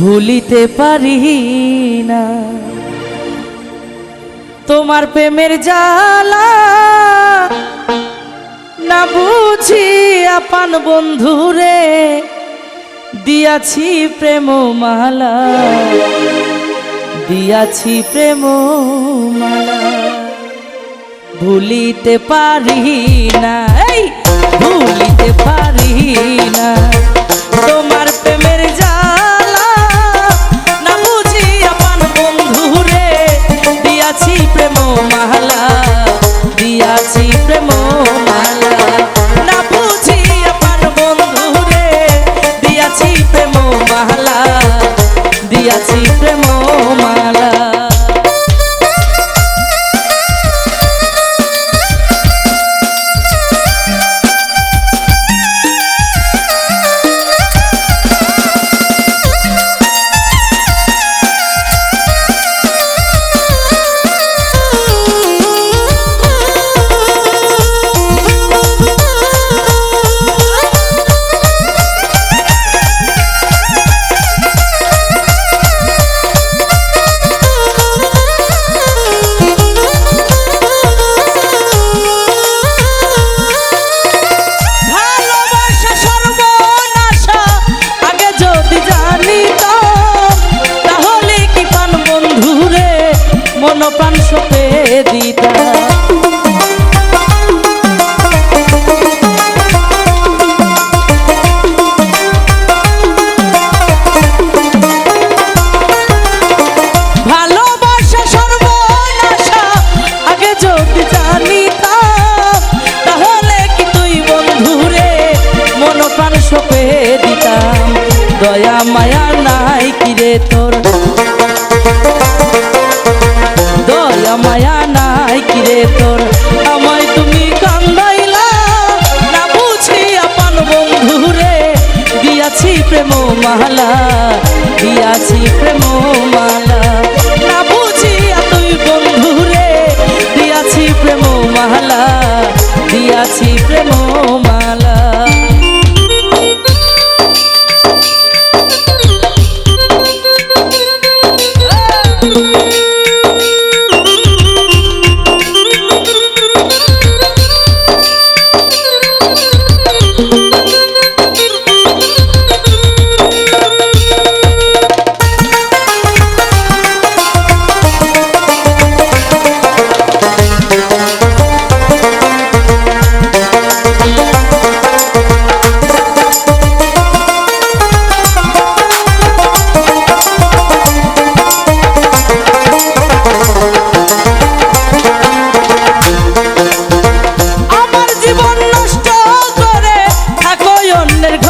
ভুলিতে পারি না। তোমার প্রেমের জালা না বুঝি আপান বন্ধুরে দিয়াছি প্রেম মালা দিয়াছি প্রেম মালা ভুলিতে পারি না ভুলিতে পারি না। তোমার প্রেমের মন প্রাণ সপে দিতাম দয়া মায়া নাই কিরে তোর? তোর। আমায় তুমি কান্দাইলা, না বুঝি আপন বন্ধুরে দিয়াছি প্রেম মালা, দিয়াছি প্রেম মালা। না বুঝি তুই বন্ধুরে দিয়াছি প্রেম মালা, দিয়াছি প্রেম মালা। মনের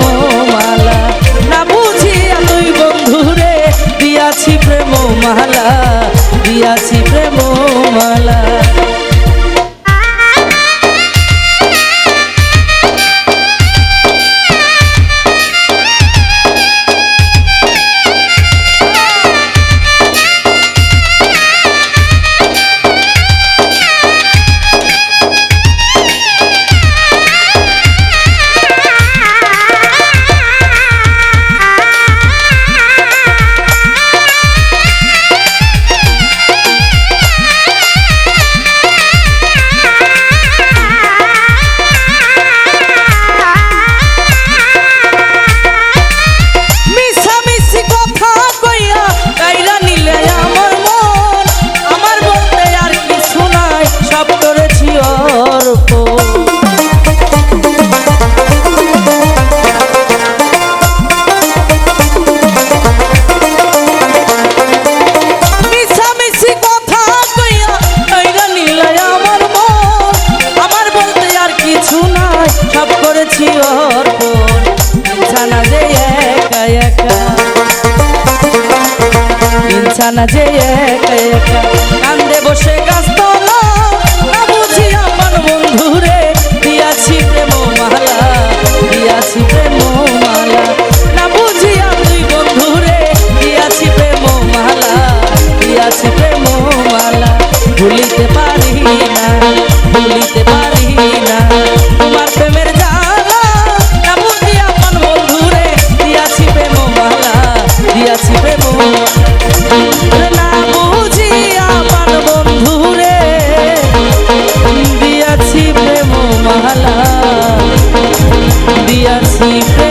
নিশানা যে একা একা You.